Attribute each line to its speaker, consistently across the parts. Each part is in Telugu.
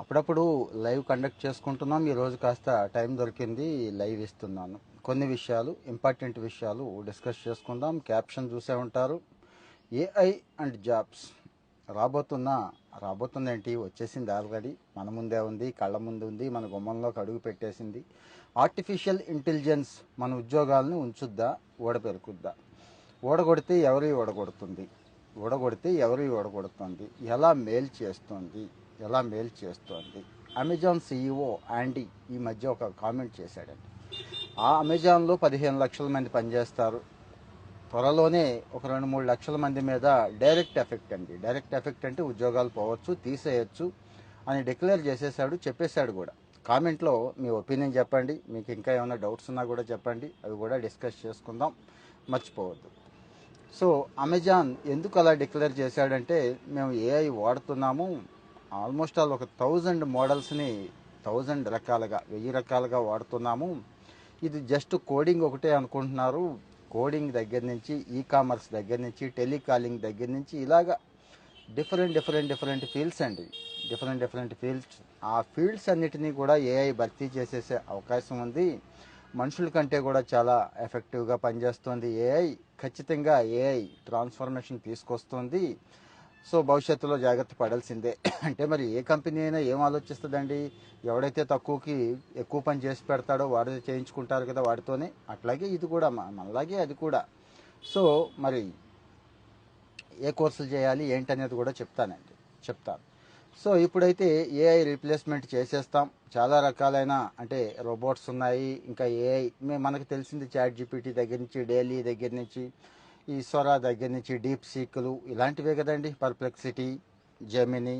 Speaker 1: అప్పుడప్పుడు లైవ్ కండక్ట్ చేసుకుంటున్నాం. ఈరోజు కాస్త టైం దొరికింది లైవ్ ఇస్తున్నాను. కొన్ని విషయాలు ఇంపార్టెంట్ విషయాలు డిస్కస్ చేసుకుందాం. క్యాప్షన్ చూసే ఉంటారు. AI and jobs. రాబోతున్న రాబోతున్న ఏంటి వచ్చేసింది ఆల్రెడీ. మన ముందే ఉంది కళ్ళ ముందు ఉంది మన గుమ్మంలోకి అడుగు పెట్టేసింది. ఆర్టిఫిషియల్ ఇంటెలిజెన్స్ మన ఉద్యోగాలను ఉంచుద్దా ఓడపెరుకుద్దా? ఓడగొడితే ఎవరి ఓడగొడుతుంది? ఓడగొడితే ఎవరి ఓడగొడుతుంది? ఎలా మేల్ చేస్తుంది? ఎలా మేలు చేస్తోంది. అమెజాన్ సీఈఓ యాండీ ఈ మధ్య ఒక కామెంట్ చేశాడండి. ఆ అమెజాన్లో పదిహేను లక్షల మంది పనిచేస్తారు. త్వరలోనే ఒక రెండు మూడు లక్షల మంది మీద డైరెక్ట్ ఎఫెక్ట్ అండి. డైరెక్ట్ ఎఫెక్ట్ అంటే ఉద్యోగాలు పోవచ్చు తీసేయచ్చు అని డిక్లేర్ చేసేసాడు చెప్పేశాడు కూడా. కామెంట్లో మీ ఒపీనియన్ చెప్పండి. మీకు ఇంకా ఏమైనా డౌట్స్ ఉన్నా కూడా చెప్పండి. అవి కూడా డిస్కస్ చేసుకుందాం. మర్చిపోవద్దు. సో అమెజాన్ ఎందుకు అలా డిక్లేర్ చేశాడంటే మేము ఏఐ వాడుతున్నాము. ఆల్మోస్ట్ ఆల్ ఒక థౌజండ్ మోడల్స్ని థౌజండ్ రకాలుగా వెయ్యి రకాలుగా వాడుతున్నాము. ఇది జస్ట్ కోడింగ్ ఒకటే అనుకుంటున్నారు. కోడింగ్ దగ్గర నుంచి ఈ కామర్స్ దగ్గర నుంచి టెలికాలింగ్ దగ్గర నుంచి ఇలాగా డిఫరెంట్ డిఫరెంట్ డిఫరెంట్ ఫీల్డ్స్ అండి. Different different fields. ఆ ఫీల్డ్స్ అన్నిటినీ కూడా ఏఐ భర్తీ చేసేసే అవకాశం ఉంది. మనుషుల కంటే కూడా చాలా ఎఫెక్టివ్గా పనిచేస్తుంది ఏఐ ఖచ్చితంగా ఏఐ ట్రాన్స్ఫర్మేషన్ తీసుకొస్తుంది. సో భవిష్యత్తులో జాగ్రత్త పడాల్సిందే. అంటే మరి ఏ కంపెనీ అయినా ఏం ఆలోచిస్తుందండి? ఎవడైతే తక్కువకి ఎక్కువ పని చేసి పెడతాడో వాడు చేయించుకుంటారు కదా వాడితోనే. అట్లాగే ఇది కూడా మనలాగే అది కూడా. సో మరి ఏ కోర్సులు చేయాలి ఏంటనేది కూడా చెప్తానండి. చెప్తాను. సో ఇప్పుడైతే ఏఐ రీప్లేస్మెంట్ చేసేస్తాం. చాలా రకాలైన అంటే రోబోట్స్ ఉన్నాయి ఇంకా ఏఐ మనకు తెలిసింది చాట్ జీపీటీ దగ్గర నుంచి డైలీ దగ్గర నుంచి. ఈ సొరా దగ్గర నుంచి డీప్ సీక్లు ఇలాంటివే కదండి. పర్ప్లెక్సిటీ జెమిని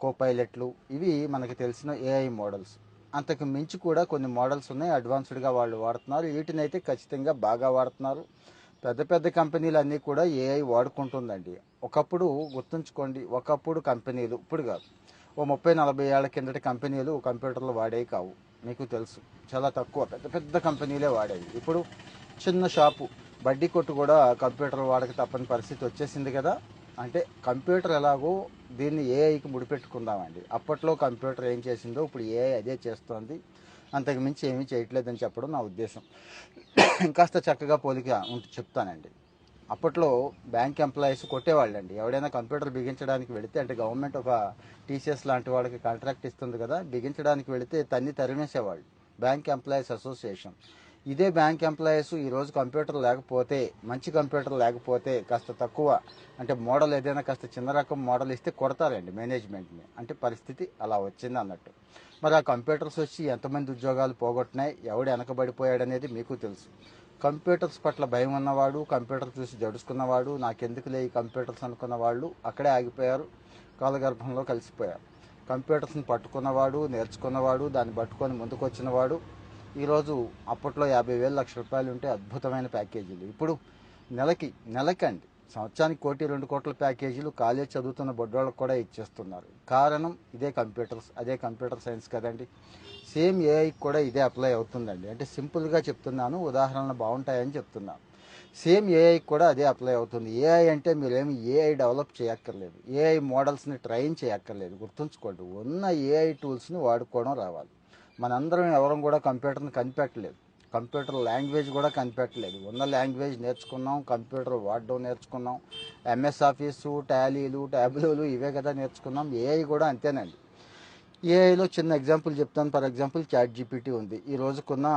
Speaker 1: కోపైలెట్లు ఇవి మనకు తెలిసిన ఏఐ మోడల్స్. అంతకు మించి కూడా కొన్ని మోడల్స్ ఉన్నాయి. అడ్వాన్స్డ్గా వాళ్ళు వాడుతున్నారు. వీటిని అయితే ఖచ్చితంగా బాగా వాడుతున్నారు. పెద్ద పెద్ద కంపెనీలు అన్నీ కూడా ఏఐ వాడుకుంటుందండి. ఒకప్పుడు గుర్తుంచుకోండి ఒకప్పుడు కంపెనీలు ఇప్పుడు కాదు. ఓ ముప్పై నలభై ఏళ్ళ కిందటి కంపెనీలు కంప్యూటర్లు వాడేవి కావు. మీకు తెలుసు. చాలా తక్కువ పెద్ద పెద్ద కంపెనీలే వాడేవి. ఇప్పుడు చిన్న షాపు. బడ్డీ కొట్టు కూడా కంప్యూటర్ వాడక తప్పని పరిస్థితి వచ్చేసింది కదా. అంటే కంప్యూటర్ ఎలాగో దీన్ని ఏఐకి ముడిపెట్టుకుందామండి. అప్పట్లో కంప్యూటర్ ఏం చేసిందో ఇప్పుడు ఏఐ అదే చేస్తోంది. అంతకుమించి ఏమీ చేయట్లేదని చెప్పడం నా ఉద్దేశం. ఇంకాస్త చక్కగా పోలిక ఉంటే చెప్తానండి. అప్పట్లో బ్యాంక్ ఎంప్లాయీస్ కొట్టేవాళ్ళండి. ఎవడైనా కంప్యూటర్ బిగించడానికి వెళితే అంటే గవర్నమెంట్ ఒక టీసీఎస్ లాంటి వాళ్ళకి కాంట్రాక్ట్ ఇస్తుంది కదా బిగించడానికి వెళితే తన్ని తరిమేసేవాళ్ళు. Bank employees association. ఇదే బ్యాంక్ ఎంప్లాయీస్ ఈరోజు కంప్యూటర్ లేకపోతే మంచి కంప్యూటర్ లేకపోతే కాస్త తక్కువ అంటే మోడల్ ఏదైనా కాస్త చిన్న రకం మోడల్ ఇస్తే కొడతారండి మేనేజ్మెంట్ని. అంటే పరిస్థితి అలా వచ్చింది అన్నట్టు. మరి ఆ కంప్యూటర్స్ వచ్చి ఎంతమంది ఉద్యోగాలు పోగొట్టినాయి ఎవడు వెనకబడిపోయాడనేది మీకు తెలుసు. కంప్యూటర్స్ పట్ల భయం ఉన్నవాడు కంప్యూటర్ చూసి జడుచుకున్నవాడు నాకెందుకులే ఈ కంప్యూటర్స్ అనుకున్న వాళ్ళు అక్కడే ఆగిపోయారు కాలగర్భంలో కలిసిపోయారు. కంప్యూటర్స్ని పట్టుకున్నవాడు నేర్చుకున్నవాడు దాన్ని పట్టుకొని ముందుకు వచ్చినవాడు ఈరోజు అప్పట్లో యాభై వేలు లక్ష రూపాయలు ఉంటే అద్భుతమైన ప్యాకేజీలు. ఇప్పుడు నెలకి నెలకండి. సంవత్సరానికి కోటి రెండు కోట్ల ప్యాకేజీలు కాలేజ్ చదువుతున్న బొడ్డోళ్ళకు కూడా ఇచ్చేస్తున్నారు. కారణం ఇదే కంప్యూటర్స్ అదే కంప్యూటర్ సైన్స్ కదండి. సేమ్ ఏఐ కూడా ఇదే అప్లై అవుతుందండి. అంటే సింపుల్గా చెప్తున్నాను ఉదాహరణలు బాగుంటాయని చెప్తున్నాను సేమ్ ఏఐ కూడా అదే అప్లై అవుతుంది. ఏఐ అంటే మీరేమి ఏఐ డెవలప్ చేయక్కర్లేదు. ఏఐ మోడల్స్ని ట్రైన్ చేయక్కర్లేదు. గుర్తుంచుకోండి ఉన్న ఏఐ టూల్స్ని వాడుకోవడం రావాలి. మనందరం ఎవరం కూడా కంప్యూటర్ని కనిపెట్టలేదు. కంప్యూటర్ లాంగ్వేజ్ కూడా కనిపెట్టలేదు. ఉన్న లాంగ్వేజ్ నేర్చుకున్నాం కంప్యూటర్ వాడడం నేర్చుకున్నాం ఎంఎస్ ఆఫీసు టాలీలు ట్యాబ్లూలు ఇవే కదా నేర్చుకున్నాం. ఏఐ కూడా అంతేనండి. ఏఐలో చిన్న ఎగ్జాంపుల్ చెప్తాను. ఫర్ ఎగ్జాంపుల్ చాట్ జీపీటీ ఉంది. ఈ రోజుకున్న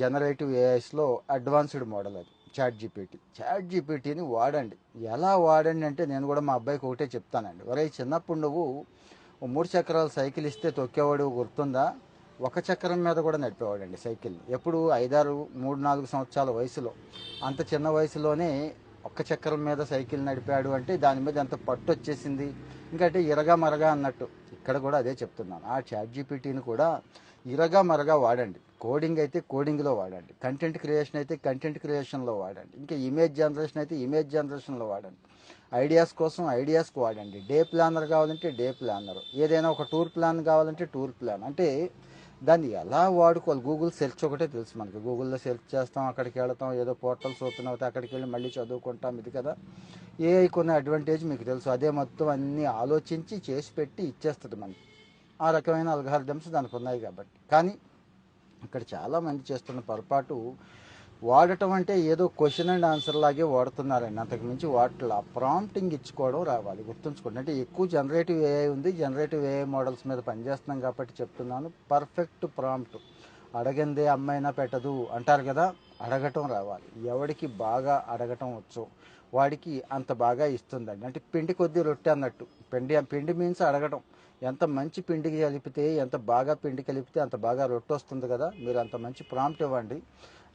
Speaker 1: జనరేటివ్ ఏఐస్లో అడ్వాన్స్డ్ మోడల్ అది చాట్ జీపీటీ చాట్ జీపీటీని వాడండి. ఎలా వాడండి అంటే నేను కూడా మా అబ్బాయికి ఒకటే చెప్తానండి. ఒరే చిన్నప్పుడు నువ్వు మూడు చక్రాల సైకిల్ ఇస్తే తొక్కేవాడు గుర్తుందా? ఒక చక్రం మీద కూడా నడిపేవాడండి సైకిల్ని ఎప్పుడు ఐదారు మూడు నాలుగు సంవత్సరాల వయసులో. అంత చిన్న వయసులోనే ఒక్క చక్రం మీద సైకిల్ నడిపాడు అంటే దాని మీద ఎంత పట్టు వచ్చేసింది? ఇంకంటే ఇరగా మరగా అన్నట్టు. ఇక్కడ కూడా అదే చెప్తున్నాను. ఆ చాట్ జీపీటీని కూడా ఇరగా మరగా వాడండి. కోడింగ్ అయితే కోడింగ్లో వాడండి. కంటెంట్ క్రియేషన్ అయితే కంటెంట్ క్రియేషన్లో వాడండి. ఇంకా ఇమేజ్ జనరేషన్ అయితే ఇమేజ్ జనరేషన్లో వాడండి. ఐడియాస్ కోసం ఐడియాస్కి వాడండి. డే ప్లానర్ కావాలంటే డే ప్లానర్. ఏదైనా ఒక టూర్ ప్లాన్ కావాలంటే టూర్ ప్లాన్. అంటే దాన్ని ఎలా వాడుకోవాలి? గూగుల్ సెర్చ్ ఒకటే తెలుసు మనకి. గూగుల్లో సెర్చ్ చేస్తాం అక్కడికి వెళతాం ఏదో పోర్టల్స్ ఓపెన్ అవుతాయి అక్కడికి వెళ్ళి మళ్ళీ చదువుకుంటాం ఇది కదా. ఏ కొన్న అడ్వాంటేజ్ మీకు తెలుసు. అదే మొత్తం అన్నీ ఆలోచించి చేసి పెట్టి ఇచ్చేస్తుంది మనకి. ఆ రకమైన అల్గారిథమ్స్ దానికి ఉన్నాయి కాబట్టి. కానీ ఇక్కడ చాలామంది చేస్తున్న పొరపాటు వాడటం అంటే ఏదో క్వశ్చన్ అండ్ ఆన్సర్ లాగే వాడుతున్నారండి. అంతకు మించి వాటిలో ప్రాంప్టింగ్ ఇచ్చుకోవడం రావాలి గుర్తుంచుకోండి. అంటే ఎక్కువ జనరేటివ్ ఏఐ ఉంది జనరేటివ్ ఏఐ మోడల్స్ మీద పనిచేస్తున్నాం కాబట్టి చెప్తున్నాను. పర్ఫెక్ట్ ప్రాంప్ట్ అడగందే అమ్మైనా పెట్టదు అంటారు కదా అడగటం రావాలి. ఎవడికి బాగా అడగటం వచ్చు వాడికి అంత బాగా ఇస్తుందండి. అంటే పిండి కొద్దీ రొట్టె అన్నట్టు. పిండి పిండి మీన్స్ అడగటం. ఎంత మంచి పిండికి కలిపితే ఎంత బాగా పిండి కలిపితే అంత బాగా రొట్టె వస్తుంది కదా మీరు అంత మంచి ప్రాంప్ట్ ఇవ్వండి.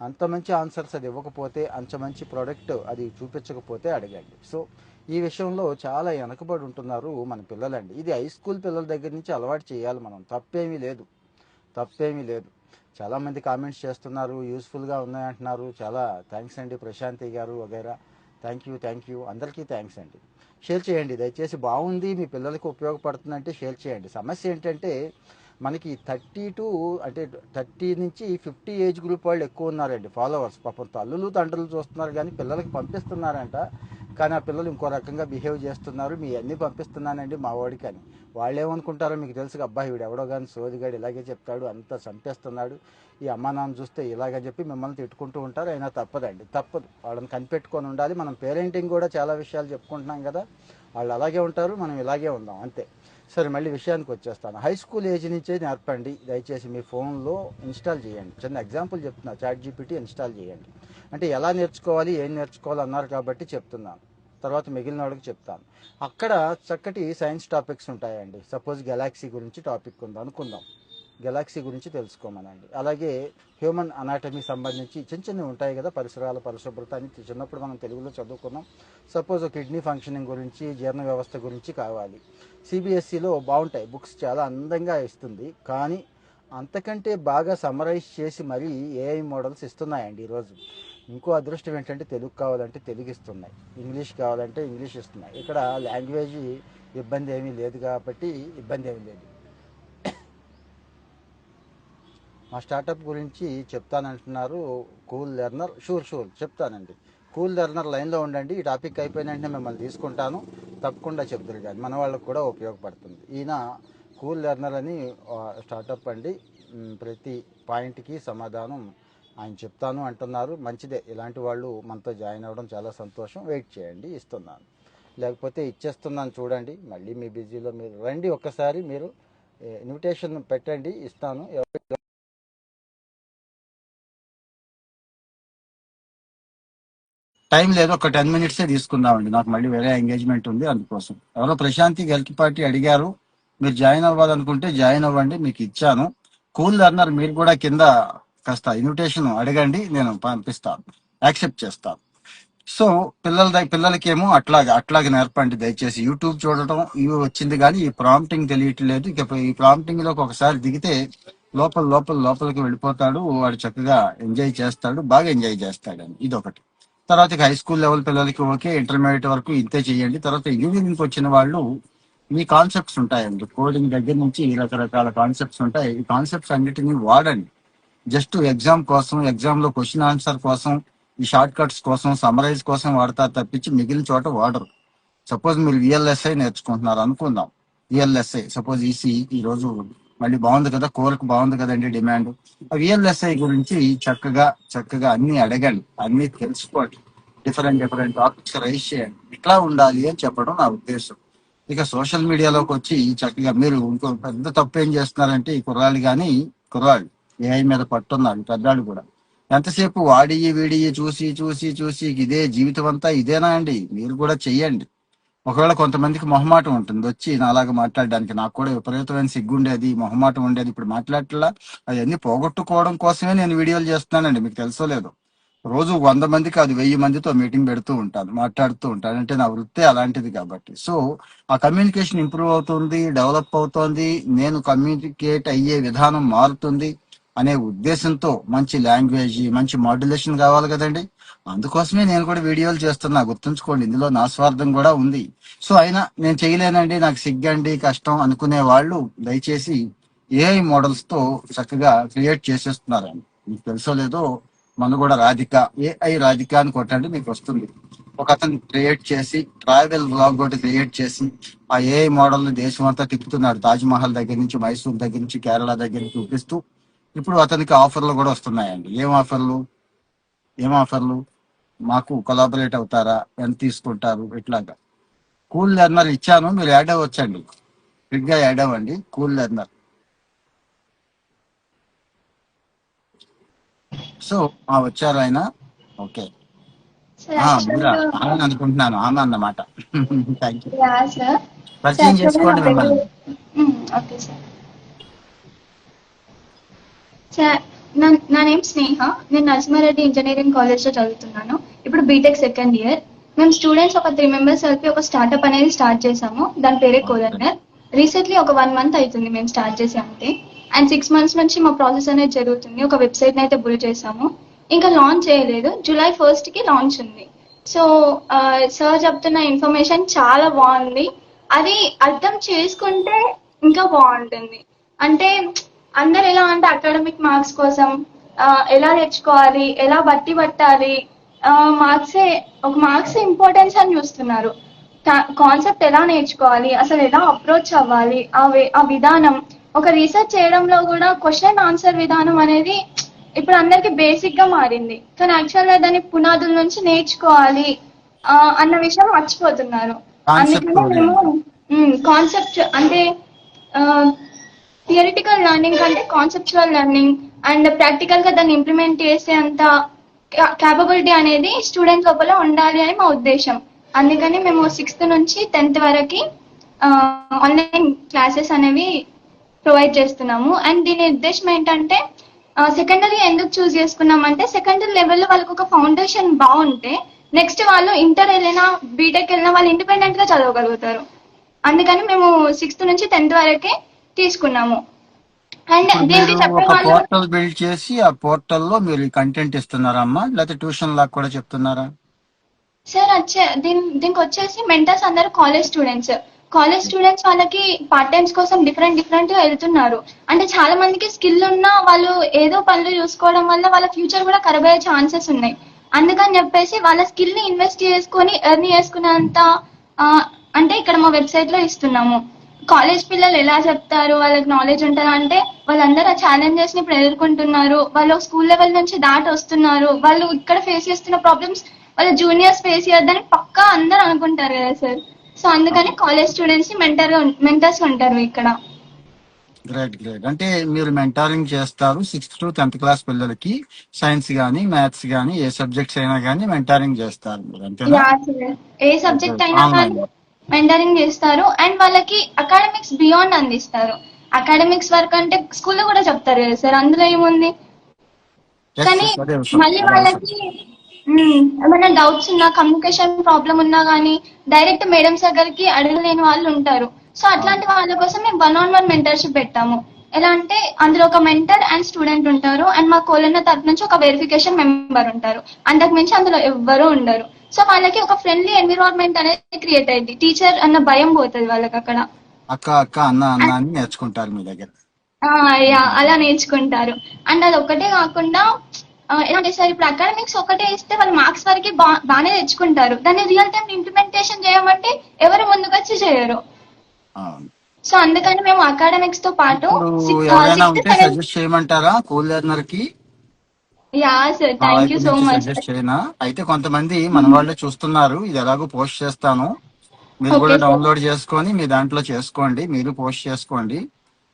Speaker 1: అంత మంచి ఆన్సర్స్ అది ఇవ్వకపోతే అంత మంచి ప్రోడక్ట్ అది చూపించకపోతే అడగండి. సో ఈ విషయంలో చాలా వెనకబడి ఉంటున్నారు మన పిల్లలండి. ఇది హై స్కూల్ పిల్లల దగ్గర నుంచి అలవాటు చేయాలి మనం. తప్పేమీ లేదు. తప్పేమీ లేదు. చాలామంది కామెంట్స్ చేస్తున్నారు యూస్ఫుల్గా ఉన్నాయంటున్నారు చాలా థ్యాంక్స్ అండి ప్రశాంతి గారు వగైరా. Thank you thank you. అందరికీ థ్యాంక్స్ అండి. షేర్ చేయండి దయచేసి బాగుంది మీ పిల్లలకి ఉపయోగపడుతుందంటే షేర్ చేయండి. సమస్య ఏంటంటే మనకి థర్టీ టు అంటే థర్టీ నుంచి ఫిఫ్టీ ఏజ్ గ్రూప్ వాళ్ళు ఎక్కువ ఉన్నారండి ఫాలోవర్స్. పాపం తల్లులు తండ్రులు చూస్తున్నారు కానీ పిల్లలకి పంపిస్తున్నారంట. కానీ ఆ పిల్లలు ఇంకో రకంగా బిహేవ్ చేస్తున్నారు. మీ అన్నీ పంపిస్తున్నానండి మా వాడికి అని. వాళ్ళు ఏమనుకుంటారో మీకు తెలుసు అబ్బాయి వీడు ఎవడో కానీ సోదిగాడు ఇలాగే చెప్తాడు అంతా చంపేస్తున్నాడు. ఈ అమ్మ నాన్న చూస్తే ఇలాగ చెప్పి మిమ్మల్ని తిట్టుకుంటూ ఉంటారు. అయినా తప్పదండి తప్పదు. వాళ్ళని కనిపెట్టుకొని ఉండాలి. మనం పేరెంటింగ్ కూడా చాలా విషయాలు చెప్పుకుంటున్నాం కదా వాళ్ళు అలాగే ఉంటారు మనం ఇలాగే ఉందాం అంతే. సరే మళ్ళీ విషయానికి వచ్చేస్తాను. హై స్కూల్ ఏజ్ నుంచే నేర్పండి. దయచేసి మీ ఫోన్లో ఇన్స్టాల్ చేయండి. చిన్న ఎగ్జాంపుల్ చెప్తున్నా చాట్ జీపీటీ ఇన్స్టాల్ చేయండి. అంటే ఎలా నేర్చుకోవాలి ఏం నేర్చుకోవాలి అన్నారు కాబట్టి చెప్తున్నాను. తర్వాత మిగిలిన వాళ్ళకి చెప్తాను. అక్కడ చక్కటి సైన్స్ టాపిక్స్ ఉంటాయండి. సపోజ్ గెలాక్సీ గురించి టాపిక్ ఉంది అనుకుందాం. గెలాక్సీ గురించి తెలుసుకోమనండి. అలాగే హ్యూమన్ అనాటమీ సంబంధించి చిన్న చిన్నవి ఉంటాయి కదా పరిసరాల పరిశుభ్రత అని చిన్నప్పుడు మనం తెలుగులో చదువుకున్నాం. సపోజ్ కిడ్నీ ఫంక్షనింగ్ గురించి జీర్ణ వ్యవస్థ గురించి కావాలి. సిబిఎస్ఈలో బాగుంటాయి. బుక్స్ చాలా అందంగా ఇస్తుంది. కానీ అంతకంటే బాగా సమరైజ్ చేసి మరీ ఏఐ మోడల్స్ ఇస్తున్నాయండి ఈరోజు. ఇంకో అదృష్టం ఏంటంటే తెలుగు కావాలంటే తెలుగు ఇస్తున్నాయి ఇంగ్లీష్ కావాలంటే ఇంగ్లీష్ ఇస్తున్నాయి. ఇక్కడ లాంగ్వేజ్ ఇబ్బంది ఏమీ లేదు కాబట్టి ఇబ్బంది ఏమీ లేదు. మా స్టార్టప్ గురించి చెప్తానంటున్నారు కూల్ లెర్నర్. షూర్ షూర్ చెప్తానండి. కూల్ లెర్నర్ లైన్లో ఉండండి. ఈ టాపిక్ అయిపోయిన వెంటనే మిమ్మల్ని తీసుకుంటాను. తప్పకుండా చెప్తారు కానీ మన వాళ్ళకు కూడా ఉపయోగపడుతుంది. ఈయన కూల్ లెర్నర్ అని స్టార్టప్ అండి. ప్రతి పాయింట్కి సమాధానం ఆయన చెప్తాను అంటున్నారు. మంచిదే. ఇలాంటి వాళ్ళు మనతో జాయిన్ అవ్వడం చాలా సంతోషం. వెయిట్ చేయండి. ఇస్తున్నాను. లేకపోతే ఇచ్చేస్తున్నాను చూడండి. మళ్ళీ మీ బిజీలో మీరు రండి ఒక్కసారి. మీరు ఇన్విటేషన్ పెట్టండి. ఇస్తాను. టైం లేదు. ఒక టెన్ మినిట్సే తీసుకుందామండి. నాకు మళ్ళీ వేరే ఎంగేజ్మెంట్ ఉంది అందుకోసం. ఎవరో ప్రశాంతి గెలికిపాటి అడిగారు. మీరు జాయిన్ అవ్వాలనుకుంటే జాయిన్ అవ్వండి. మీకు ఇచ్చాను. కూల్ లెర్నర్ మీరు కూడా కింద కాస్త ఇన్విటేషన్ అడగండి నేను పంపిస్తాను యాక్సెప్ట్ చేస్తాను సో పిల్లల దగ్గర పిల్లలకేమో అట్లాగే అట్లాగే నేర్పండి. దయచేసి యూట్యూబ్ చూడటం ఇవి వచ్చింది కానీ ఈ ప్రాంప్టింగ్ తెలియట్లేదు. ఇక ఈ ప్రాంప్టింగ్లోకి ఒకసారి దిగితే లోపల లోపల లోపలికి వెళ్ళిపోతాడు. వాడు చక్కగా ఎంజాయ్ చేస్తాడు. బాగా ఎంజాయ్ చేస్తాడని. ఇది ఒకటి తర్వాత ఇక హై స్కూల్ లెవెల్ పిల్లలకి ఓకే ఇంటర్మీడియట్ వరకు ఇంతే చేయండి. తర్వాత ఇంజనీరింగ్ వచ్చిన వాళ్ళు మీ కాన్సెప్ట్స్ ఉంటాయండి. కోడింగ్ దగ్గర నుంచి రకరకాల కాన్సెప్ట్స్ ఉంటాయి. ఈ కాన్సెప్ట్స్ అన్నిటినీ వాడండి. జస్ట్ ఎగ్జామ్ కోసం ఎగ్జామ్లో క్వశ్చన్ ఆన్సర్ కోసం ఈ షార్ట్ కట్స్ కోసం సమరైజ్ కోసం వాడతారు తప్పించి మిగిలిన చోట వాడరు. సపోజ్ మీరు విఎల్ఎస్ఐ నేర్చుకుంటున్నారు అనుకుందాం. విఎల్ఎస్ఐ సపోజ్ ఈసీ ఈ రోజు మళ్ళీ బాగుంది కదా కోరకు బాగుంది కదండి డిమాండ్. విఎల్ఎస్ఐ గురించి చక్కగా చక్కగా అన్ని అడగండి. అన్ని తెలుసుకోండి. డిఫరెంట్ డిఫరెంట్ టాపిక్స్ రైజ్ చేయండి. ఇట్లా ఉండాలి అని చెప్పడం నా ఉద్దేశం. ఇక సోషల్ మీడియాలోకి వచ్చి చక్కగా మీరు ఇంకో పెద్ద తప్పు ఏం చేస్తున్నారంటే ఈ కుర్రాళ్ళు కానీ కుర్రాళ్ళు ఏఐ మీద పట్టున్నారు పెద్దాళ్ళు కూడా. ఎంతసేపు వాడి వీడియి చూసి చూసి చూసి ఇదే జీవితం అంతా ఇదేనా అండి? మీరు కూడా చెయ్యండి. ఒకవేళ కొంతమందికి మొహమాటం ఉంటుంది వచ్చి నాలాగా మాట్లాడడానికి నాకు కూడా విపరీతమైన సిగ్గు ఉండేది మొహమాటం ఉండేది ఇప్పుడు మాట్లాడట్లా? అవన్నీ పోగొట్టుకోవడం కోసమే నేను వీడియోలు చేస్తున్నానండి మీకు తెలుసో లేదు. రోజు వంద మందికి అది వెయ్యి మందితో మీటింగ్ పెడుతూ ఉంటాను మాట్లాడుతూ ఉంటాను. అంటే నా వృత్తే అలాంటిది కాబట్టి. సో ఆ కమ్యూనికేషన్ ఇంప్రూవ్ అవుతుంది డెవలప్ అవుతోంది నేను కమ్యూనికేట్ అయ్యే విధానం మారుతుంది. అనే ఉద్దేశంతో మంచి లాంగ్వేజ్ మంచి మాడ్యులేషన్ కావాలి కదండి. అందుకోసమే నేను కూడా వీడియోలు చేస్తున్నా. గుర్తుంచుకోండి ఇందులో నా స్వార్థం కూడా ఉంది. సో అయినా నేను చేయలేనండి నాకు సిగ్గండి కష్టం అనుకునే వాళ్ళు దయచేసి ఏఐ మోడల్స్తో చక్కగా క్రియేట్ చేసేస్తున్నారండి. మీకు తెలుసో లేదో మన కూడా రాధిక ఏఐ రాధిక అని కొట్టండి మీకు వస్తుంది. ఒక అతను క్రియేట్ చేసి ట్రావెల్ బ్లాగ్ ఒకటి క్రియేట్ చేసి ఆ ఏఐ మోడల్ దేశం అంతా తిప్పుతున్నాడు. తాజ్ మహల్ దగ్గర నుంచి మైసూర్ దగ్గర నుంచి కేరళ దగ్గర నుంచి చూపిస్తూ ఇప్పుడు అతనికి ఆఫర్లు కూడా వస్తున్నాయండి. ఏం ఆఫర్లు? ఏం ఆఫర్లు? మాకు కొలాబరేట్ అవుతారా? ఎంత తీసుకుంటారు? ఇట్లాగా. కూల్ లెర్నర్ ఇచ్చాను మీరు యాడ్ అవ్వచ్చండి. క్విక్గా యాడ్ అవ్వండి కూల్ లెర్నర్. సో ఆ వచ్చారు ఆయన. ఓకే. ఆమె అనుకుంటున్నాను ఆమె అన్నమాట. థ్యాంక్ యూ పరిచయం చేసుకోండి మిమ్మల్ని.
Speaker 2: ఓకే సార్ సార్ నా నా నేమ్ స్నేహ. నేను నరసింహారెడ్డి ఇంజనీరింగ్ కాలేజ్లో చదువుతున్నాను. ఇప్పుడు బీటెక్ సెకండ్ ఇయర్ మేము స్టూడెంట్స్ ఒక త్రీ మెంబర్స్ కలిపి ఒక స్టార్ట్అప్ అనేది స్టార్ట్ చేసాము దాని పేరే కోలర్నర్ రీసెంట్లీ ఒక వన్ మంత్ అవుతుంది మేము స్టార్ట్ చేసి అంతే. అండ్ సిక్స్ మంత్స్ నుంచి మా ప్రాసెస్ అనేది జరుగుతుంది. ఒక వెబ్సైట్ అయితే బుల్ చేసాము ఇంకా లాంచ్ చేయలేదు. జూలై ఫస్ట్కి లాంచ్ ఉంది. సో సార్ చెప్తున్న ఇన్ఫర్మేషన్ చాలా బాగుంది. అది అర్థం చేసుకుంటే ఇంకా బాగుంటుంది. అంటే అందరు ఎలా అంటే అకాడమిక్ మార్క్స్ కోసం ఎలా నేర్చుకోవాలి ఎలా బట్టి పట్టాలి మార్క్సే ఒక మార్క్స్ ఇంపార్టెన్స్ అని చూస్తున్నారు. కాన్సెప్ట్ ఎలా నేర్చుకోవాలి అసలు ఎలా అప్రోచ్ అవ్వాలి ఆ విధానం. ఒక రీసెర్చ్ చేయడంలో కూడా క్వశ్చన్ ఆన్సర్ విధానం అనేది ఇప్పుడు అందరికి బేసిక్గా మారింది. కానీ యాక్చువల్గా దాన్ని పునాదుల నుంచి నేర్చుకోవాలి అన్న విషయం మర్చిపోతున్నారు. అందుకనే మేము కాన్సెప్ట్ అంటే థియరిటికల్ లెర్నింగ్ కంటే కాన్సెప్చువల్ లెర్నింగ్ అండ్ ప్రాక్టికల్గా దాన్ని ఇంప్లిమెంట్ చేసే అంత క్యాపబిలిటీ అనేది స్టూడెంట్ లోపల ఉండాలి అని మా ఉద్దేశం. అందుకని మేము సిక్స్త్ నుంచి టెన్త్ వరకు ఆన్లైన్ క్లాసెస్ అనేవి ప్రొవైడ్ చేస్తున్నాము. అండ్ దీని ఉద్దేశం ఏంటంటే సెకండరీ ఎందుకు చూస్ చేసుకున్నామంటే సెకండరీ లెవెల్లో వాళ్ళకి ఒక ఫౌండేషన్ బాగుంటే నెక్స్ట్ వాళ్ళు ఇంటర్ వెళ్ళినా బీటెక్ వెళ్ళినా వాళ్ళు ఇండిపెండెంట్గా చదవగలుగుతారు. అందుకని మేము సిక్స్త్ నుంచి టెన్త్ వరకే తీసుకున్నాము. అండ్ దీనికి
Speaker 1: పోర్టల్ బిల్డ్ చేసి ఆ పోర్టల్లో మీరు కంటెంట్ ఇస్తున్నారమ్మా? లేకపోతే ట్యూషన్ లాగా కూడా చెప్తున్నారా?
Speaker 2: సార్ వచ్చే దీని దీనికి వచ్చేసి మెంటర్స్ అందరూ కాలేజ్ స్టూడెంట్స్ కాలేజ్ స్టూడెంట్స్ వాళ్ళకి పార్ట్ టైమ్స్ కోసం డిఫరెంట్ డిఫరెంట్గా వెళ్తున్నారు. అంటే చాలా మందికి స్కిల్ ఉన్నా వాళ్ళు ఏదో పనులు చూసుకోవడం వల్ల వాళ్ళ ఫ్యూచర్ కూడా ఖరాబ్ అయ్యే ఛాన్సెస్ ఉన్నాయి. అందుకని చెప్పేసి వాళ్ళ స్కిల్ని ఇన్వెస్ట్ చేసుకొని ఎర్న్ చేసుకునేంత ఆ, అంటే ఇక్కడ మా వెబ్సైట్లో ఇస్తున్నాము. కాలేజ్ పిల్లలు ఎలా చెప్తారు? వాళ్ళకి నాలెడ్జ్ ఉంటుందా? అంటే వాళ్ళందరూ ఆ ఛాలెంజెస్ని ఇప్పుడు ఎదుర్కొంటున్నారు. వాళ్ళు స్కూల్ లెవెల్ నుంచి దాటి వస్తున్నారు. వాళ్ళు ఇక్కడ ఫేస్ చేస్తున్న ప్రాబ్లమ్స్ వాళ్ళ జూనియర్స్ ఫేస్ చేయొద్దని పక్కా అందరూ అనుకుంటారు కదా సార్ సో అందుకని కాలేజ్ స్టూడెంట్స్ని మెంటర్ మెంటర్స్ ఉంటారు ఇక్కడ.
Speaker 1: గ్రేట్ గ్రేట్ అంటే మీరు మెంటారింగ్ చేస్తారు సిక్స్త్ టు టెన్త్ క్లాస్ పిల్లలకి. సైన్స్ గానీ మ్యాథ్స్ గానీ ఏ సబ్జెక్ట్స్ అయినా గానీ మెంటారింగ్ చేస్తారు మీరు అంతేనా?
Speaker 2: ఏ సబ్జెక్ట్ అయినా. కానీ మెంటరింగ్ చేస్తారు అండ్ వాళ్ళకి అకాడమిక్స్ బియాండ్ అందిస్తారు. అకాడమిక్స్ వర్క్ అంటే స్కూల్లో కూడా చెప్తారు కదా సార్ అందులో ఏముంది? కానీ. మళ్ళీ వాళ్ళకి ఏమైనా డౌట్స్ ఉన్నా కమ్యూనికేషన్ ప్రాబ్లం ఉన్నా కానీ డైరెక్ట్ మేడమ్స్ దగ్గరికి అడగలేని వాళ్ళు ఉంటారు. సో అట్లాంటి వాళ్ళ కోసం మేము వన్ ఆన్ వన్ మెంటర్షిప్ పెట్టాము. ఎలా అంటే అందులో ఒక మెంటర్ అండ్ స్టూడెంట్ ఉంటారు అండ్ మా కోలన్న తరపు నుంచి ఒక వెరిఫికేషన్ మెంబర్ ఉంటారు. అంతకు మించి అందులో ఎవ్వరూ ఉండరు. సో వాళ్ళకి ఒక ఫ్రెండ్లీ ఎన్విరాన్మెంట్ అనేది క్రియేట్ అయింది. టీచర్ అన్న భయం పోతుంది వాళ్ళకి అక్కడ.
Speaker 1: అక్క అక్క అన్న అన్న అని నేర్చుకుంటారు మీ దగ్గర.
Speaker 2: అలా నేర్చుకుంటారు. అండ్ అది ఒకటే కాకుండా అంటే సార్ ఇప్పుడు అకాడమిక్స్ ఒకటే ఇస్తే వాళ్ళు మార్క్స్ వరకు బాగానే తెచ్చుకుంటారు. దాన్ని రియల్ టైం ఇంప్లిమెంటేషన్ చేయమంటే ఎవరు ముందుకొచ్చి చేయరు. సో అందుకని మేము అకాడమిక్స్తో పాటు
Speaker 1: సజెస్ట్ చేయమంటారా? కూల్ లెర్నర్కి?
Speaker 2: థ్యాంక్ యూ సో మచ్
Speaker 1: అయితే కొంతమంది మన వాళ్ళే చూస్తున్నారు. ఇది ఎలాగో పోస్ట్ చేస్తాను. మీరు కూడా. డౌన్లోడ్ చేసుకొని మీ దాంట్లో చేసుకోండి. మీరు పోస్ట్ చేసుకోండి.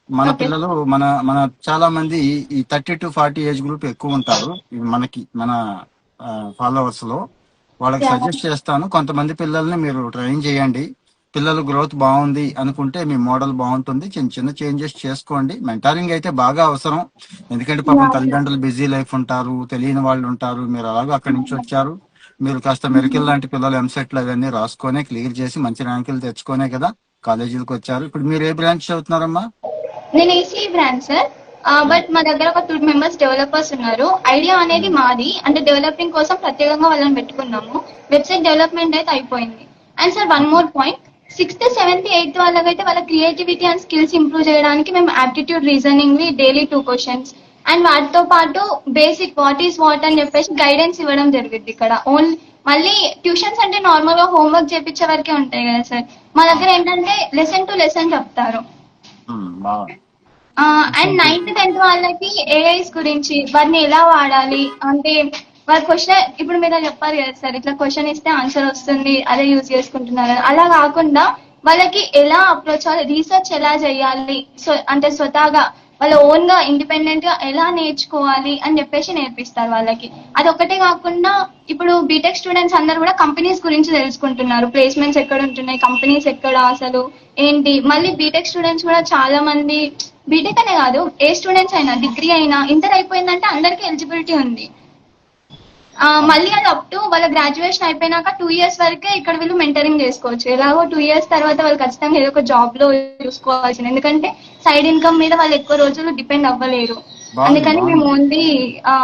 Speaker 1: మన. పిల్లలు మన మన చాలా మంది ఈ thirty to forty age group ఎక్కువ ఉంటారు. మనకి మన ఫాలోవర్స్లో. వాళ్ళకి. సజెస్ట్ చేస్తాను. కొంతమంది పిల్లల్ని మీరు ట్రైన్ చేయండి. పిల్లలు గ్రోత్ బాగుంది అనుకుంటే మీ మోడల్ బాగుంటుంది. చిన్న చిన్న చేంజెస్ చేసుకోండి. మెంటారింగ్ అయితే బాగా అవసరం. ఎందుకంటే పాపం. తల్లిదండ్రులు బిజీ లైఫ్ ఉంటారు తెలియని వాళ్ళు ఉంటారు. మీరు అలాగో అక్కడి నుంచి వచ్చారు. మీరు కాస్త మెరికల్ లాంటి పిల్లలు ఎంసెట్లు అవన్నీ రాసుకొనే క్లియర్ చేసి మంచి ర్యాంకులు తెచ్చుకోనే కదా కాలేజీలకు వచ్చారు. ఇప్పుడు మీరు ఏ బ్రాంచ్ చదువుతున్నారమ్మా?
Speaker 2: నేను ఏసీ బ్రాండ్ సార్. బట్ మా దగ్గర ఒక టూ మెంబర్స్ డెవలపర్స్ ఉన్నారు. ఐడియా అనేది మాది. అంటే డెవలపింగ్ కోసం ప్రత్యేకంగా వాళ్ళని పెట్టుకున్నాము. వెబ్సైట్ డెవలప్మెంట్ అయితే అయిపోయింది. And sir one more point. Sixth seventh eighth వాళ్ళకైతే వాళ్ళ క్రియేటివిటీ అండ్ స్కిల్స్ ఇంప్రూవ్ చేయడానికి మేము aptitude reasoning daily two questions and వాటితో పాటు బేసిక్ వాట్ ఈస్ వాట్ అని చెప్పేసి గైడెన్స్ ఇవ్వడం జరుగుద్ది ఇక్కడ. ఓన్లీ మళ్ళీ ట్యూషన్స్ అంటే నార్మల్గా హోంవర్క్ చేపించే వరకే ఉంటాయి కదా సార్ మా దగ్గర ఏంటంటే లెసన్ టు లెసన్ చెప్తారు. అండ్ నైన్త్ టెన్త్ వాళ్ళకి ఏఐస్ గురించి వాటిని ఎలా వాడాలి? అంటే వాళ్ళ క్వశ్చన్ ఇప్పుడు మీరు చెప్పారు కదా సార్ ఇట్లా క్వశ్చన్ ఇస్తే ఆన్సర్ వస్తుంది అదే యూజ్ చేసుకుంటున్నారు. అని. అలా కాకుండా వాళ్ళకి ఎలా అప్రోచ్ అవ్వాలి రీసెర్చ్ ఎలా చేయాలి సో అంటే స్వతహాగా వాళ్ళ ఓన్గా ఇండిపెండెంట్గా ఎలా నేర్చుకోవాలి అని చెప్పేసి నేర్పిస్తారు వాళ్ళకి. అది ఒకటే కాకుండా ఇప్పుడు బీటెక్ స్టూడెంట్స్ అందరు కూడా కంపెనీస్ గురించి తెలుసుకుంటున్నారు. ప్లేస్మెంట్స్ ఎక్కడ ఉంటున్నాయి కంపెనీస్ ఎక్కడ అసలు ఏంటి? మళ్ళీ బీటెక్ స్టూడెంట్స్ కూడా చాలా మంది బీటెక్ అనే కాదు ఏ స్టూడెంట్స్ అయినా డిగ్రీ అయినా ఇంటర్ అయిపోయిందంటే అందరికీ ఎలిజిబిలిటీ ఉంది. మళ్ళీ అది అప్ టు వాళ్ళ గ్రాడ్యుయేషన్ అయిపోయినాక టూ ఇయర్స్ వరకే ఇక్కడ వీళ్ళు మెంటరింగ్ చేసుకోవచ్చు. ఎలాగో టూ ఇయర్స్ తర్వాత వాళ్ళు ఖచ్చితంగా ఏదో ఒక జాబ్లో చూసుకోవాల్సింది. ఎందుకంటే సైడ్ ఇన్కమ్ మీద వాళ్ళు ఎక్కువ రోజులు డిపెండ్ అవ్వలేరు. అందుకని. మేము ఓన్లీ ఆ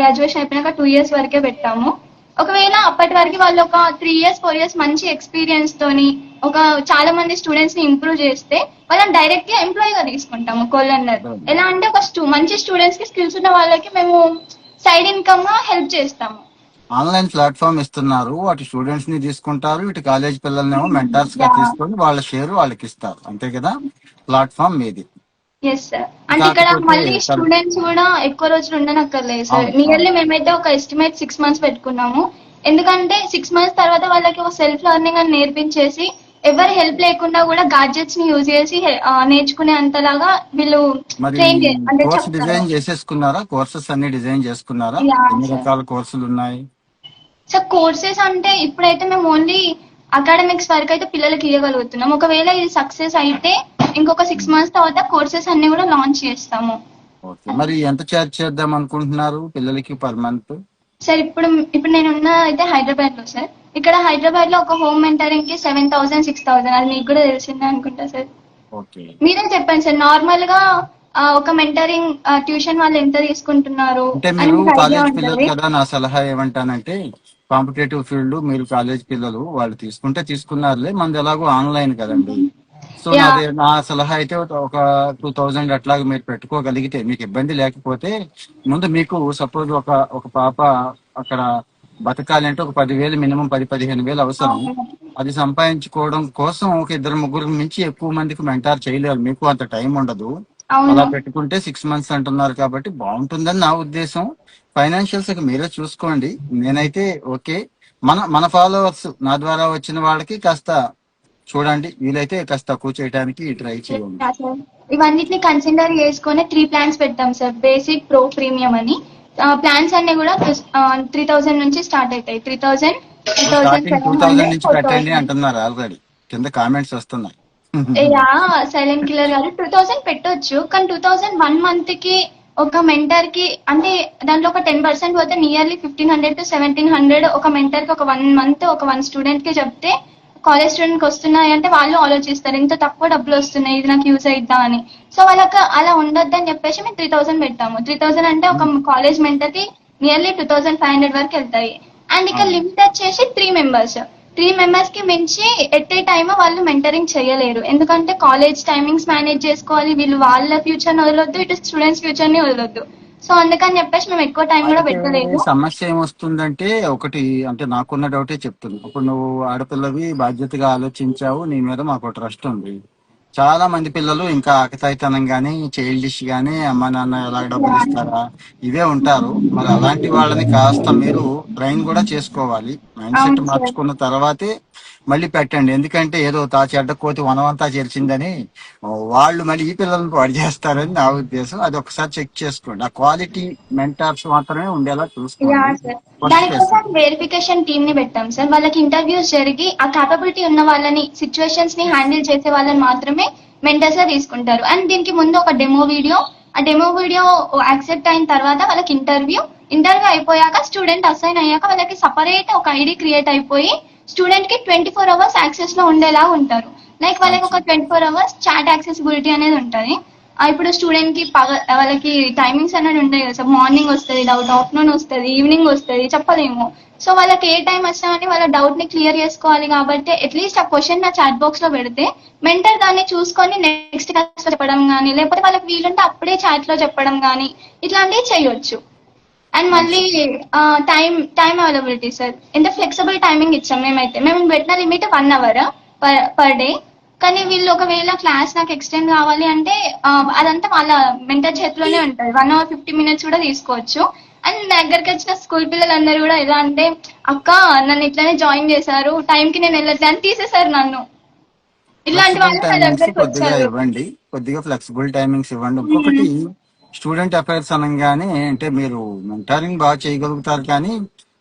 Speaker 2: గ్రాడ్యుయేషన్ అయిపోయినాక టూ ఇయర్స్ వరకే పెట్టాము. ఒకవేళ అప్పటి వరకు వాళ్ళు ఒక త్రీ ఇయర్స్ ఫోర్ ఇయర్స్ మంచి ఎక్స్పీరియన్స్ తోని ఒక చాలా మంది స్టూడెంట్స్ని ఇంప్రూవ్ చేస్తే వాళ్ళని డైరెక్ట్గా ఎంప్లాయ్గా తీసుకుంటాము కొల్లన్నర్ ఎలా అంటే ఒక మంచి స్టూడెంట్స్కి స్కిల్స్ ఉన్న వాళ్ళకి మేము సైడ్ ఇన్కమ్గా హెల్ప్ చేస్తాము.
Speaker 1: ఆన్లైన్ ప్లాట్ఫామ్ ఇస్తున్నారు. వాటి స్టూడెంట్స్ని తీసుకుంటారు. ఇటు కాలేజ్ పిల్లల్నేమో మెంటర్స్గా తీసుకొని వాళ్ళ షేర్ వాళ్ళకి ఇస్తారు. అంతే కదా? ప్లాట్ఫామ్ మీది.
Speaker 2: ఎస్ సార్ అంటే ఇక్కడ మళ్ళీ స్టూడెంట్స్ కూడా ఎక్కువ రోజులు ఉండనక్కర్లేదు సార్. నియర్లీ మేమైతే ఒక ఎస్టిమేట్ సిక్స్ మంత్స్ పెట్టుకున్నాము. ఎందుకంటే సిక్స్ మంత్స్ తర్వాత వాళ్ళకి ఒక సెల్ఫ్ లెర్నింగ్ అని నేర్పించేసి ఎవరి హెల్ప్ లేకుండా కూడా గాడ్జెట్స్ని యూజ్ చేసి నేర్చుకునే అంతలాగా వీళ్ళు ట్రైన్ అంటే
Speaker 1: కోర్స్. డిజైన్ చేసేసుకున్నారా? కోర్సెస్ అన్ని డిజైన్ చేసుకున్నారా? ఎన్ని. రకాల కోర్సులు ఉన్నాయి?
Speaker 2: సో కోర్సెస్ అంటే ఇప్పుడైతే మేము ఓన్లీ అకాడమిక్స్ వరకు అయితే పిల్లలకి ఇవ్వగలుగుతున్నాం ఒకవేళ ఇది సక్సెస్ అయితే ఇంకొక సిక్స్ మంత్స్ తర్వాత కోర్సెస్ అన్ని కూడా లాంచ్ చేస్తాము.
Speaker 1: మరి ఎంత చార్జ్ చేద్దాం అనుకుంటున్నారు పిల్లలకి పర్ మంత్
Speaker 2: సార్ ఇప్పుడు ఇప్పుడు నేను ఉన్న అయితే హైదరాబాద్లో సార్ ఇక్కడ హైదరాబాద్లో ఒక హోమ్ మెంటరింగ్కి సెవెన్ థౌసండ్ సిక్స్ థౌసండ్ అది మీకు కూడా తెలిసిందే అనుకుంటా సార్ మీరే చెప్పండి సార్ నార్మల్గా ఒక మెంటరింగ్ ట్యూషన్ వాళ్ళు ఎంత తీసుకుంటున్నారు
Speaker 1: అంటే మీరు కాలేజ్ పిల్లలు. కదా నా సలహా ఏమంటానంటే కాంపిటేటివ్ ఫీల్డ్ మీరు కాలేజ్ పిల్లలు వాళ్ళు తీసుకుంటే తీసుకున్నారులే మనది ఎలాగో ఆన్లైన్ కదండి సో. నాది నా సలహా అయితే ఒక టూ థౌజండ్ అట్లాగా మీరు పెట్టుకోగలిగితే మీకు ఇబ్బంది లేకపోతే ముందు మీకు సపోజ్ ఒక ఒక పాప అక్కడ బతకాలి అంటే ఒక పదివేలు మినిమం పది పదిహేను వేలు అవసరం. అది సంపాదించుకోవడం కోసం ఒక ఇద్దరు ముగ్గురు మించి ఎక్కువ మందికి మెంటార్ చేయలేరు. మీకు అంత టైం ఉండదు. అలా పెట్టుకుంటే సిక్స్ మంత్స్ అంటున్నారు కాబట్టి బాగుంటుందని నా ఉద్దేశం. ఫైనాన్షియల్స్ మీరే చూసుకోండి. నేనైతే ఓకే. మన మన ఫాలోవర్స్ నా ద్వారా వచ్చిన వాళ్ళకి కాస్త చూడండి. వీలైతే కాస్త తక్కువ చేయడానికి ట్రై చేయండి.
Speaker 2: ఇవన్నిటిని కన్సిడర్ చేసుకొని త్రీ ప్లాన్స్ పెట్టాం సార్ బేసిక్ ప్రో ప్రీమియం అని. ప్లాన్స్ అన్ని కూడా త్రీ థౌసండ్ నుంచి స్టార్ట్ అవుతాయి. త్రీ థౌసండ్
Speaker 1: టూ థౌసండ్ నుంచి పెట్టండి
Speaker 2: థౌసండ్
Speaker 1: అంటున్నారు ఆల్రెడీ కింద కామెంట్స్ వస్తున్నాయి.
Speaker 2: యా సైలెంట్ కిల్లర్ గారు టూ థౌసండ్ పెట్టొచ్చు కానీ టూ థౌసండ్ వన్ మంత్కి ఒక మెంటర్కి అంటే దాంట్లో ఒక టెన్ పర్సెంట్ పోతే nearly fifteen hundred to seventeen hundred ఒక మెంటర్కి ఒక వన్ మంత్ ఒక వన్ స్టూడెంట్కి చెప్తే కాలేజ్ స్టూడెంట్కి వస్తున్నాయి అంటే వాళ్ళు ఆలోచిస్తారు ఇంత తక్కువ డబ్బులు వస్తున్నాయి ఇది నాకు యూజ్ అయిద్దా అని. సో వాళ్ళకి అలా ఉండొద్దని చెప్పేసి మేము త్రీ థౌసండ్ పెట్టాము. త్రీ థౌసండ్ అంటే ఒక college మెంటర్కి nearly two thousand five hundred వరకు వెళ్తాయి. అండ్ ఇక్కడ లిమిట్ వచ్చేసి త్రీ మెంబర్స్ త్రీ మెంబర్స్కి మించి ఎట్ ఏ టైమ్ వాళ్ళు మెంటరింగ్ చేయలేరు. ఎందుకంటే కాలేజ్ టైమింగ్స్ మేనేజ్ చేసుకోవాలి. వీళ్ళు వాళ్ళ ఫ్యూచర్ని వదలొద్దు ఇటు స్టూడెంట్స్ ఫ్యూచర్ని వదలొద్దు. సో అందుకని చెప్పేసి మేము ఎక్కువ టైం కూడా పెట్టలేదు
Speaker 1: సమస్య ఏమొస్తుందంటే ఒకటి అంటే నాకున్న డౌటే చెప్తుంది ఇప్పుడు నువ్వు ఆడపిల్లవి బాధ్యతగా ఆలోచించావు నీ మీద మాకు ట్రస్ట్ ఉంది. చాలా మంది పిల్లలు ఇంకా ఆకతాయితనం గాని చైల్డిష్ గాని అమ్మ నాన్న ఎలా డబ్బులు ఇస్తారా ఇవే ఉంటారు. మరి అలాంటి వాళ్ళని కాస్త మీరు ట్రైన్ కూడా చేసుకోవాలి. Mind set. మార్చుకున్న తర్వాతే మళ్ళీ పెట్టండి. ఎందుకంటే ఏదో తా చెడ్డ కోతి వనమంతా చేర్చిందని వాళ్ళు మళ్ళీ ఈ పిల్లల్ని పాడు చేస్తారని నా ఉద్దేశం. అది ఒకసారి చెక్ చేసుకోండి. ఆ క్వాలిటీ మెంటర్స్ మాత్రమే ఉండేలా చూసుకోండి.
Speaker 2: వెరిఫికేషన్ టీమ్ని పెట్టాం సార్. వాళ్ళకి ఇంటర్వ్యూస్ జరిగి ఆ కేపబిలిటీ ఉన్న వాళ్ళని సిచ్యువేషన్స్ని హ్యాండిల్ చేసే వాళ్ళని మాత్రమే మెంటర్స్గా తీసుకుంటారు. అండ్ దీనికి ముందు ఒక డెమో వీడియో ఆ డెమో వీడియో యాక్సెప్ట్ అయిన తర్వాత వాళ్ళకి ఇంటర్వ్యూ ఇంటర్వ్యూ అయిపోయాక స్టూడెంట్ అసైన్ అయ్యాక వాళ్ళకి సపరేట్ ఒక ఐడి క్రియేట్ అయిపోయి స్టూడెంట్కి ట్వంటీ ఫోర్ అవర్స్ యాక్సెస్లో ఉండేలా ఉంటారు. లైక్ వాళ్ళకి ఒక twenty four hours chat accessibility అనేది ఉంటుంది. ఇప్పుడు స్టూడెంట్కి పగ వాళ్ళకి టైమింగ్స్ అనేది ఉంటాయి కదా సార్ మార్నింగ్ వస్తుంది డౌట్ ఆఫ్టర్నూన్ వస్తుంది ఈవినింగ్ వస్తుంది చెప్పలేము. సో వాళ్ళకి ఏ టైం వచ్చినామని వాళ్ళ డౌట్ని క్లియర్ చేసుకోవాలి కాబట్టి అట్లీస్ట్ ఆ క్వశ్చన్ నా చాట్ బాక్స్లో పెడితే మెంటర్ దాన్ని చూసుకొని నెక్స్ట్ క్లాస్లో చెప్పడం కానీ లేకపోతే వాళ్ళకి వీలుంటే అప్పుడే చాట్లో చెప్పడం కానీ ఇట్లాంటివి చేయొచ్చు. అండ్ మళ్ళీ టైం టైం అవైలబిలిటీ సార్ ఎంత ఫ్లెక్సిబుల్ టైమింగ్ ఇచ్చాం మేమైతే. మేము పెట్టిన limit one hour per day కానీ వీళ్ళు ఒకవేళ క్లాస్ నాకు ఎక్స్టెండ్ కావాలి అంటే అదంతా వాళ్ళ మెంటర్ చేతిలోనే ఉంటుంది. వన్ అవర్ ఫిఫ్టీ మినిట్స్ కూడా తీసుకోవచ్చు. అండ్ నా దగ్గరికి వచ్చిన స్కూల్ పిల్లలందరూ కూడా ఎలా అంటే అక్క నన్ను ఇట్లానే జాయిన్ చేశారు. టైంకి నేను వెళ్ళట్లే అని తీసేశారు నన్ను. ఇలాంటి వాళ్ళు
Speaker 1: కొద్దిగా ఇవ్వండి. కొద్దిగా ఫ్లెక్సిబుల్ టైమింగ్స్ ఇవ్వండి. ఇంకొకటి స్టూడెంట్ అఫైర్స్ అనగానే అంటే మీరు మెంటారింగ్ బాగా చేయగలుగుతారు కానీ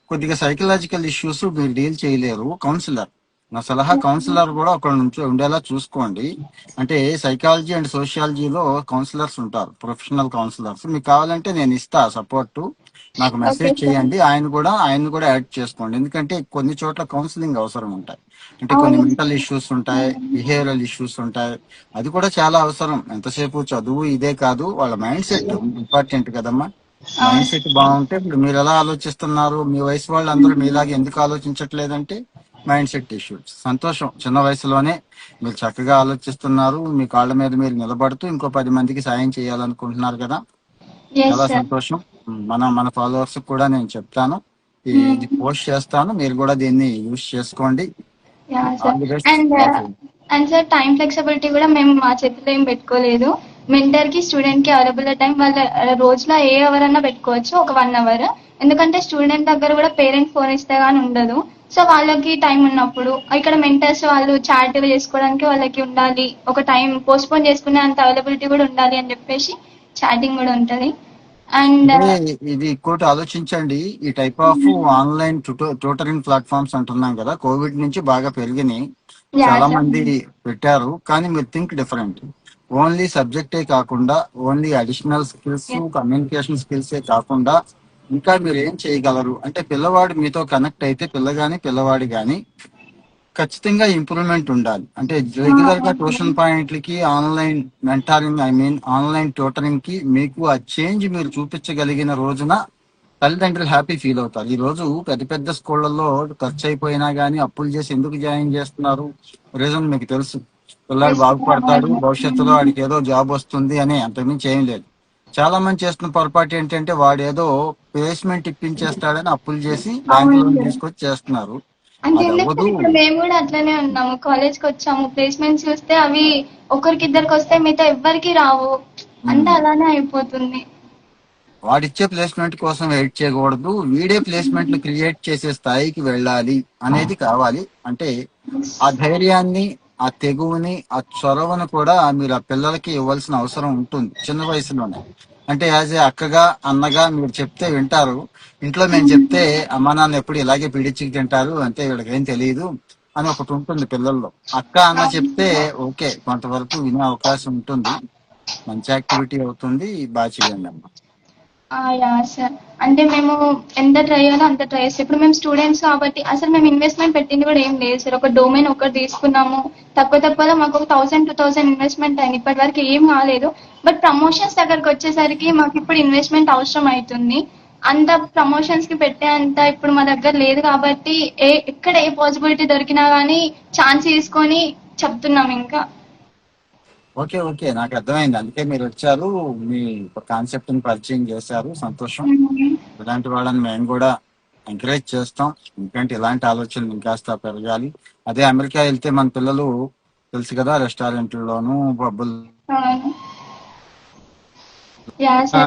Speaker 1: కొద్దిగా సైకలాజికల్ ఇష్యూస్ మీరు డీల్ చేయలేరు. కౌన్సిలర్. నా సలహా కౌన్సిలర్ కూడా ఒక నుంచి ఉండేలా చూసుకోండి. అంటే సైకాలజీ అండ్ సోషియాలజీలో కౌన్సిలర్స్ ఉంటారు. Professional counsellors. మీకు కావాలంటే నేను ఇస్తా సపోర్ట్. నాకు మెసేజ్. చేయండి. ఆయన కూడా ఆయన కూడా యాడ్ చేసుకోండి. ఎందుకంటే కొన్ని చోట్ల కౌన్సిలింగ్ అవసరం ఉంటాయి. అంటే కొన్ని. మెంటల్ ఇష్యూస్ ఉంటాయి బిహేవియరల్ ఇష్యూస్ ఉంటాయి. అది కూడా చాలా అవసరం. ఎంతసేపు చదువు ఇదే కాదు వాళ్ళ మైండ్ సెట్ ఇంపార్టెంట్ కదమ్మా. మైండ్ సెట్ బాగుంటే ఇప్పుడు మీరు ఎలా ఆలోచిస్తున్నారు? మీ వయసు వాళ్ళందరూ మీలాగా ఎందుకు ఆలోచించట్లేదంటే మైండ్ సెట్ ఇష్యూస్ సంతోషం. చిన్న వయసులోనే మీరు చక్కగా ఆలోచిస్తున్నారు. మీ కాళ్ళ మీద మీరు నిలబడుతూ ఇంకో పది మందికి సాయం చేయాలనుకుంటున్నారు కదా. చాలా సంతోషం. మన మన ఫాలోవర్స్ కూడా నేను చెప్తాను. ఇది పోస్ట్ చేస్తాను. మీరు కూడా దీన్ని యూజ్ చేసుకోండి.
Speaker 2: అండ్ సార్ టైం ఫ్లెక్సిబిలిటీ కూడా మేము మా చేతిలో ఏం పెట్టుకోలేదు. మెంటర్కి స్టూడెంట్కి అవైలబుల్ టైం వాళ్ళ రోజులో ఏ అవర్ అన్నా పెట్టుకోవచ్చు ఒక వన్ అవర్ ఎందుకంటే స్టూడెంట్ దగ్గర కూడా పేరెంట్ ఫోన్ ఇస్తే గానీ ఉండదు. సో వాళ్ళకి టైం ఉన్నప్పుడు ఇక్కడ మెంటర్స్ వాళ్ళు చాట్ చేసుకోవడానికి వాళ్ళకి ఉండాలి. ఒక టైం పోస్ట్ పోన్ చేసుకునే అంత అవైలబిలిటీ కూడా ఉండాలి అని చెప్పేసి చాటింగ్ కూడా ఉంటది. అండ్
Speaker 1: అంటే ఇది ఇంకోటి ఆలోచించండి. ఈ type of online tutoring platforms అంటున్నాం కదా కోవిడ్ నుంచి బాగా పెరిగినాయి. చాలా. మంది పెట్టారు కానీ మీరు థింక్ డిఫరెంట్ ఓన్లీ సబ్జెక్టే కాకుండా only additional skills. Communication skills కాకుండా ఇంకా మీరు ఏం చేయగలరు? అంటే పిల్లవాడు మీతో కనెక్ట్ అయితే పిల్ల గాని పిల్లవాడి గాని ఖచ్చితంగా ఇంప్రూవ్మెంట్ ఉండాలి. అంటే రెగ్యులర్గా tuition పాయింట్లకి online mentoring I mean online ట్యూటరింగ్కి మీకు ఆ చేంజ్ మీరు చూపించగలిగిన రోజున తల్లిదండ్రులు హ్యాపీ ఫీల్ అవుతారు. ఈ రోజు పెద్ద పెద్ద స్కూళ్ళల్లో ఖర్చు అయిపోయినా గానీ అప్పులు చేసి ఎందుకు జాయిన్ చేస్తున్నారు? రీజన్ మీకు తెలుసు. పిల్లాడు బాగుపడతాడు భవిష్యత్తులో వాడికి ఏదో జాబ్ వస్తుంది అని అంతకుమించి ఏం లేదు. చాలా మంది చేస్తున్న పొరపాటు ఏంటంటే వాడు ఏదో ప్లేస్మెంట్ ఇప్పించేస్తాడని అప్పులు చేసి బ్యాంకులో. తీసుకొచ్చి చేస్తున్నారు
Speaker 2: అంటే మేము కూడా అట్లనే ఉన్నాము. కాలేజ్కి వచ్చాము. ప్లేస్మెంట్స్ చూస్తే అవి ఒకరికి ఇద్దరికి వస్తే మిగతా ఎవ్వరికి రావు. అంతా అలానే అయిపోతుంది.
Speaker 1: వాడిచ్చే ప్లేస్మెంట్ కోసం వెయిట్ చేయకూడదు. వీడే ప్లేస్మెంట్ క్రియేట్ చేసే స్థాయికి వెళ్ళాలి అనేది కావాలి. అంటే ఆ ధైర్యాన్ని ఆ తెగువని ఆ చొరవను కూడా మీరు ఆ పిల్లలకి ఇవ్వాల్సిన అవసరం ఉంటుంది. చిన్న వయసులోనే. అంటే యాజ్ ఏ అక్కగా అన్నగా మీరు చెప్తే వింటారు. ఇంట్లో మేము చెప్తే అమ్మ నాన్న ఎప్పుడు ఇలాగే పీడించి తింటారు అంటే వీళ్ళకి ఏం తెలియదు అని ఒకటి ఉంటుంది పిల్లల్లో. అక్క అన్న చెప్తే ఓకే కొంతవరకు వినే అవకాశం ఉంటుంది. మంచి యాక్టివిటీ అవుతుంది బాగా చేయండి అమ్మ.
Speaker 2: Yeah sir. అంటే మేము ఎంత ట్రై చేయాలో అంత ట్రై చేస్తాం. ఇప్పుడు మేము స్టూడెంట్స్ కాబట్టి అసలు మేము ఇన్వెస్ట్మెంట్ పెట్టింది కూడా ఏం లేదు సార్. ఒక డొమైన్ ఒకటి తీసుకున్నాము. తక్కువ తక్కువలో మాకు ఒక థౌసండ్ టూ థౌసండ్ ఇన్వెస్ట్మెంట్ అయింది. ఇప్పటి వరకు ఏం కాలేదు. బట్ ప్రమోషన్స్ దగ్గరకు వచ్చేసరికి మాకు ఇప్పుడు ఇన్వెస్ట్మెంట్ అవసరం అవుతుంది. అంత ప్రమోషన్స్కి పెట్టే అంత ఇప్పుడు మా దగ్గర లేదు కాబట్టి ఏ ఎక్కడ ఏ పాసిబిలిటీ దొరికినా కానీ ఛాన్స్ తీసుకొని చెప్తున్నాం ఇంకా.
Speaker 1: Okay okay. నాకు అర్థమైంది. అందుకే మీరు వచ్చారు. మీ కాన్సెప్ట్ని పరిచయం చేశారు. సంతోషం. ఇలాంటి వాళ్ళని మేము కూడా ఎంకరేజ్ చేస్తాం. ఎందుకంటే ఇలాంటి ఆలోచనలు ఇంకాస్త పెరగాలి. అదే అమెరికా వెళ్తే మన పిల్లలు తెలుసు కదా రెస్టారెంట్లలోను పబ్బులు
Speaker 2: సో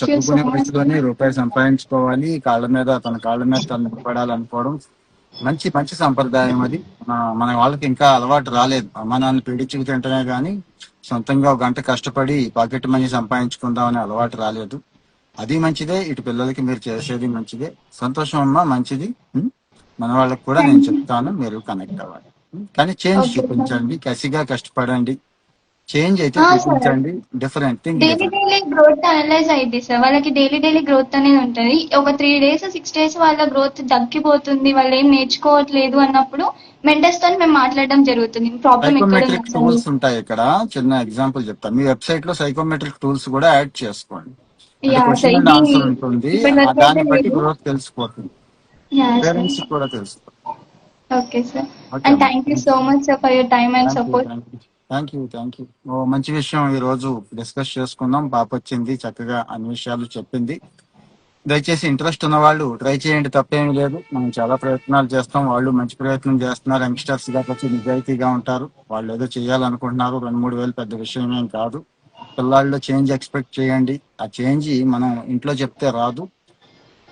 Speaker 1: చదువుకునే వయసులోనే రూపాయి సంపాదించుకోవాలి. కాళ్ళ మీద తన కాళ్ళ మీద తను నిలబడాలనుకోవడం. మంచి మంచి సంప్రదాయం అది మన- వాళ్ళకి ఇంకా అలవాటు రాలేదు అమ్మ నాన్న పీడించుకు తింటమే గానీ సొంతంగా ఒక గంట కష్టపడి పాకెట్ మనీ సంపాదించుకుందామనే అలవాటు రాలేదు అది మంచిదే ఇటు పిల్లలకి మీరు చేసేది మంచిదే సంతోషం అమ్మా మంచిది? మన వాళ్ళకి కూడా నేను చెప్తాను మీరు కనెక్ట్ అవ్వాలి? కానీ చేంజ్. చూపించండి కసిగా కష్టపడండి చేంజ్ అయితే
Speaker 2: Ah.
Speaker 1: చూపించండి. Different thing
Speaker 2: daily daily growth analyse అయింది సార్ వాళ్ళకి డైలీ డైలీ గ్రోత్ అనేది ఉంటది. ఒక త్రీ డేస్ సిక్స్ డేస్ వాళ్ళ గ్రోత్ తగ్గిపోతుంది. వాళ్ళు ఏం నేర్చుకోవట్లేదు అన్నప్పుడు మెంటర్స్తో మేము మాట్లాడడం జరుగుతుంది. ప్రాబ్లం
Speaker 1: సైకోమెట్రిక్ టూల్స్ ఉంటాయి ఇక్కడ. చిన్న ఎగ్జాంపుల్ చెప్తాను మీ వెబ్సైట్లో సైకోమెట్రిక్ టూల్స్ కూడా యాడ్ చేసుకోండి. ఆన్సర్ ఉంటుంది. దాన్ని బట్టి. గ్రోత్ తెలిసిపోతుంది. పేరెంట్స్ కూడా తెలుస్తుంది
Speaker 2: okay sir and. Thank you so much sir for your time and support
Speaker 1: thank you thank you ఓ మంచి విషయం ఈ రోజు డిస్కస్ చేసుకుందాం పాప వచ్చింది చక్కగా అన్ని విషయాలు చెప్పింది. దయచేసి ఇంట్రెస్ట్ ఉన్న వాళ్ళు ట్రై చేయండి తప్పేమీ లేదు. మనం చాలా ప్రయత్నాలు చేస్తాం. వాళ్ళు మంచి ప్రయత్నం చేస్తున్నారు. యంగ్స్టర్స్ కాబట్టి నిజాయితీగా ఉంటారు. వాళ్ళు ఏదో చేయాలనుకుంటున్నారు. రెండు మూడు వేలు పెద్ద విషయం ఏం కాదు. పిల్లల్లో చేంజ్ ఎక్స్పెక్ట్ చేయండి. ఆ చేంజ్ మనం ఇంట్లో చెప్తే రాదు.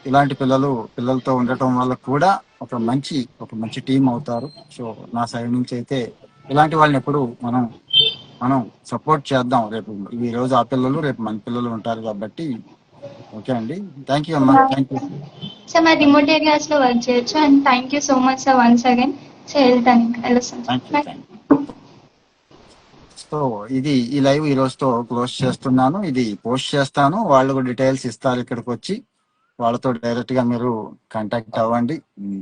Speaker 1: ఇలాంటి పిల్లలు పిల్లలతో ఉండటం వల్ల కూడా ఒక మంచి ఒక మంచి టీం అవుతారు. సో నా సైడ్ నుంచి అయితే ఇలాంటి వాళ్ళని ఎప్పుడు మనం మనం సపోర్ట్ చేద్దాం. రేపు ఈ రోజు ఆ పిల్లలు రేపు మన పిల్లలు ఉంటారు కాబట్టి. ఓకే అండి. థ్యాంక్ యూ అమ్మా. థ్యాంక్ యూ
Speaker 2: సార్ మా రిమోట్ ఏరియాస్లో వర్క్ చేయొచ్చు. And thank you so much sir once again so వెళ్తాను.
Speaker 1: థ్యాంక్ సో ఇది ఈ లైవ్ ఈ రోజుతో క్లోజ్ చేస్తున్నాను. ఇది పోస్ట్ చేస్తాను. వాళ్ళు డీటెయిల్స్ ఇస్తారు ఇక్కడికి వచ్చి. వాళ్ళతో డైరెక్ట్గా మీరు కాంటాక్ట్ అవ్వండి.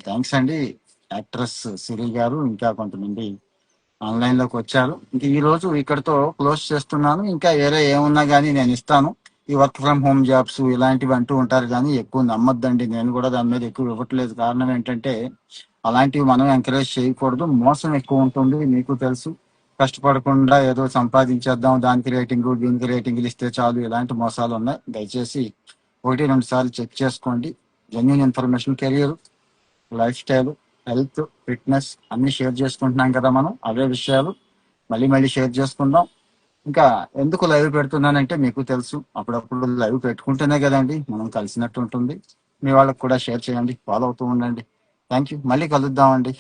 Speaker 1: థ్యాంక్స్ అండి. యాక్ట్రెస్ సిరి గారు ఇంకా కొంతమంది ఆన్లైన్లోకి వచ్చారు. ఇంక ఈ రోజు ఇక్కడతో క్లోజ్ చేస్తున్నాను. ఇంకా వేరే ఏమున్నా గానీ నేను ఇస్తాను. ఈ వర్క్ ఫ్రమ్ హోమ్ జాబ్స్ ఇలాంటివి అంటూ ఉంటారు కానీ ఎక్కువ నమ్మద్దండి. నేను కూడా దాని మీద ఎక్కువ ఇవ్వట్లేదు. కారణం ఏంటంటే అలాంటివి మనం ఎంకరేజ్ చేయకూడదు. మోసం ఎక్కువ ఉంటుంది. మీకు తెలుసు. కష్టపడకుండా ఏదో సంపాదించేద్దాం. దానికి రేటింగ్ దీనికి రేటింగ్లు ఇస్తే చాలు. ఇలాంటి మోసాలు ఉన్నాయి. దయచేసి ఒకటి రెండు సార్లు చెక్ చేసుకోండి. Genuine information career life style health fitness అన్ని షేర్ చేసుకుంటున్నాం కదా మనం అవే విషయాలు మళ్ళీ మళ్ళీ షేర్ చేసుకుందాం. ఇంకా ఎందుకు లైవ్ పెడుతున్నానంటే మీకు తెలుసు అప్పుడప్పుడు లైవ్ పెట్టుకుంటేనే కదండి మనం కలిసినట్టు ఉంటుంది. మీ వాళ్ళకి కూడా షేర్ చేయండి ఫాలో అవుతూ ఉండండి. థ్యాంక్ యూ మళ్ళీ కలుద్దామండి.